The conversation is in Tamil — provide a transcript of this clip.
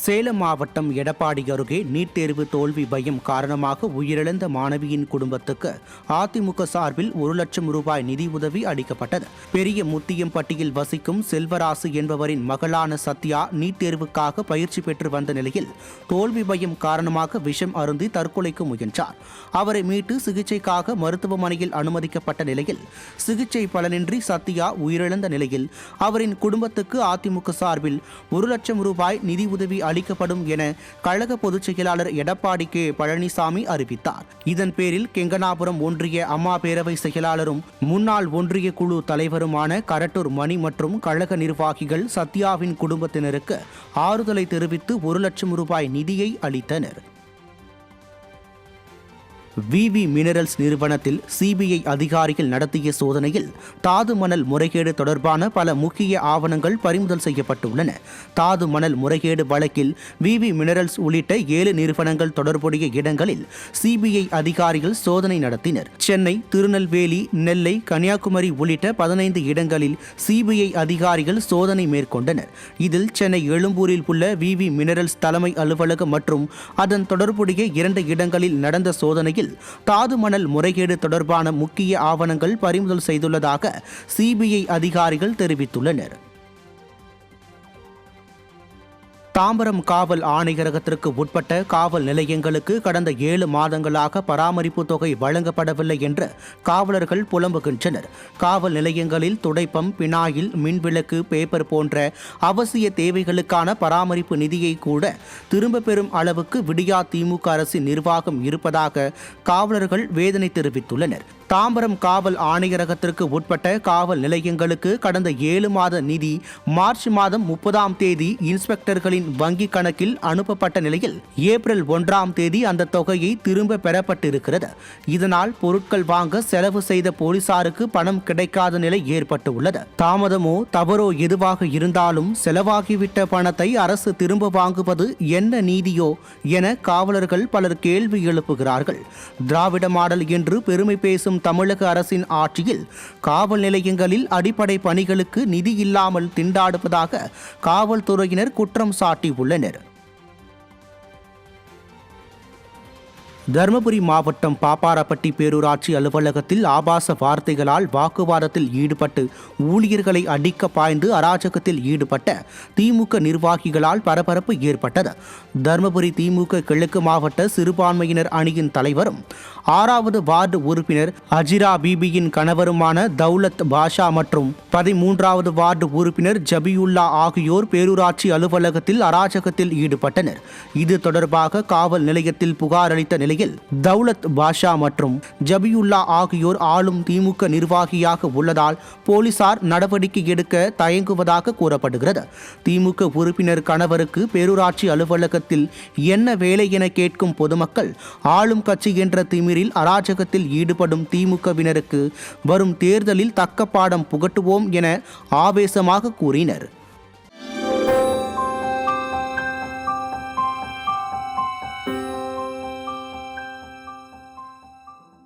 சேலம் மாவட்டம் எடப்பாடி அருகே நீட் தேர்வு தோல்வி பயம் காரணமாக உயிரிழந்த மாணவியின் குடும்பத்துக்கு அதிமுக சார்பில் ஒரு லட்சம் ரூபாய் நிதி உதவி அளிக்கப்பட்டது. பெரிய முத்தியம்பட்டியில் வசிக்கும் செல்வராசு என்பவரின் மகளான சத்யா நீட் தேர்வுக்காக பயிற்சி பெற்று வந்த நிலையில் தோல்வி பயம் காரணமாக விஷம் அருந்தி தற்கொலைக்கு முயன்றார். அவரை மீட்டு சிகிச்சைக்காக மருத்துவமனையில் அனுமதிக்கப்பட்ட நிலையில் சிகிச்சை பலனின்றி சத்யா உயிரிழந்த நிலையில் அவரின் குடும்பத்துக்கு அதிமுக சார்பில் ஒரு லட்சம் ரூபாய் நிதி உதவி அளிக்கப்படும் என கழக பொதுச் செயலாளர் எடப்பாடி கே. பழனிசாமி அறிவித்தார். இதன் பேரில் கெங்கனாபுரம் ஒன்றிய அம்மா பேரவை செயலாளரும் முன்னாள் ஒன்றிய குழு தலைவருமான கரட்டூர் மணி மற்றும் கழக நிர்வாகிகள் சத்யாவின் குடும்பத்தினருக்கு ஆறுதலை தெரிவித்து ஒரு லட்சம் ரூபாய் நிதியை அளித்தனர். விவி மினரல்ஸ் நிறுவனத்தில் சிபிஐ அதிகாரிகள் நடத்திய சோதனையில் தாது மணல் முறைகேடு தொடர்பான பல முக்கிய ஆவணங்கள் பறிமுதல் செய்யப்பட்டுள்ளன. தாது மணல் முறைகேடு வழக்கில் விவி மினரல்ஸ் உள்ளிட்ட ஏழு நிறுவனங்கள் தொடர்புடைய இடங்களில் சிபிஐ அதிகாரிகள் சோதனை நடத்தினர். சென்னை திருநெல்வேலி நெல்லை கன்னியாகுமரி உள்ளிட்ட பதினைந்து இடங்களில் சிபிஐ அதிகாரிகள் சோதனை மேற்கொண்டனர். இதில் சென்னை எழும்பூரில் உள்ள விவி மினரல்ஸ் தலைமை அலுவலகம் மற்றும் அதன் தொடர்புடைய இரண்டு இடங்களில் நடந்த சோதனையில் தாது மணல் முறைகேடு தொடர்பான முக்கிய ஆவணங்கள் பறிமுதல் செய்துள்ளதாக சிபிஐ அதிகாரிகள் தெரிவித்துள்ளனர். தாம்பரம் காவல் ஆணையரகத்திற்கு உட்பட்ட காவல் நிலையங்களுக்கு கடந்த ஏழு மாதங்களாக பராமரிப்பு தொகை வழங்கப்படவில்லை என்று காவலர்கள் புலம்புகின்றனர். காவல் நிலையங்களில் துடைப்பம் பினாயில் மின்விளக்கு பேப்பர் போன்ற அவசிய தேவைகளுக்கான பராமரிப்பு நிதியை கூட திரும்ப பெறும் அளவுக்கு விடியா திமுக அரசின் நிர்வாகம் இருப்பதாக காவலர்கள் வேதனை தெரிவித்துள்ளனர். தாம்பரம் காவல் ஆணையரகத்திற்கு உட்பட்ட காவல் நிலையங்களுக்கு கடந்த ஏழு மாத நிதி மார்ச் மாதம் முப்பதாம் தேதி இன்ஸ்பெக்டர்களின் வங்கிக் கணக்கில் அனுப்பப்பட்ட நிலையில் ஏப்ரல் ஒன்றாம் தேதி அந்த தொகையை திரும்ப பெறப்பட்டிருக்கிறது. இதனால் பொருட்கள் வாங்க செலவு செய்த போலீசாருக்கு பணம் கிடைக்காத நிலை ஏற்பட்டுள்ளது. தாமதமோ தவறோ எதுவாக இருந்தாலும் செலவாகிவிட்ட பணத்தை அரசு திரும்ப வாங்குவது என்ன நீதியோ என காவலர்கள் பலர் கேள்வி எழுப்புகிறார்கள். திராவிட மாடல் என்று பெருமை பேசும் தமிழக அரசின் ஆட்சியில் காவல் நிலையங்களில் அடிப்படை பணிகளுக்கு நிதி இல்லாமல் திண்டாடுவதாக காவல்துறையினர் குற்றம் சாட்டியுள்ளனர். தருமபுரி மாவட்டம் பாப்பாரப்பட்டி பேரூராட்சி அலுவலகத்தில் ஆபாச வார்த்தைகளால் வாக்குவாதத்தில் ஈடுபட்டு ஊழியர்களை அடிக்க பாய்ந்து அராஜகத்தில் ஈடுபட்ட திமுக நிர்வாகிகளால் பரபரப்பு ஏற்பட்டது. தருமபுரி திமுக கிழக்கு மாவட்ட சிறுபான்மையினர் அணியின் தலைவரும் ஆறாவது வார்டு உறுப்பினர் அஜிரா பிபியின் கணவருமான தௌலத் பாஷா மற்றும் பதிமூன்றாவது வார்டு உறுப்பினர் ஜபியுல்லா ஆகியோர் பேரூராட்சி அலுவலகத்தில் அராஜகத்தில் ஈடுபட்டனர். இது தொடர்பாக காவல் நிலையத்தில் புகார் அளித்த நிலை நிலையில் தௌலத் பாஷா மற்றும் ஜபியுல்லா ஆகியோர் ஆளும் திமுக நிர்வாகியாக உள்ளதால் போலீசார் நடவடிக்கை எடுக்க தயங்குவதாக கூறப்படுகிறது. திமுக உறுப்பினர் கணவருக்கு பேரூராட்சி அலுவலகத்தில் என்ன வேலை என கேட்கும் பொதுமக்கள் ஆளும் கட்சி என்ற திமிரில் அராஜகத்தில் ஈடுபடும் திமுகவினருக்கு வரும் தேர்தலில் தக்க பாடம் புகட்டுவோம் என ஆவேசமாக கூறினர்.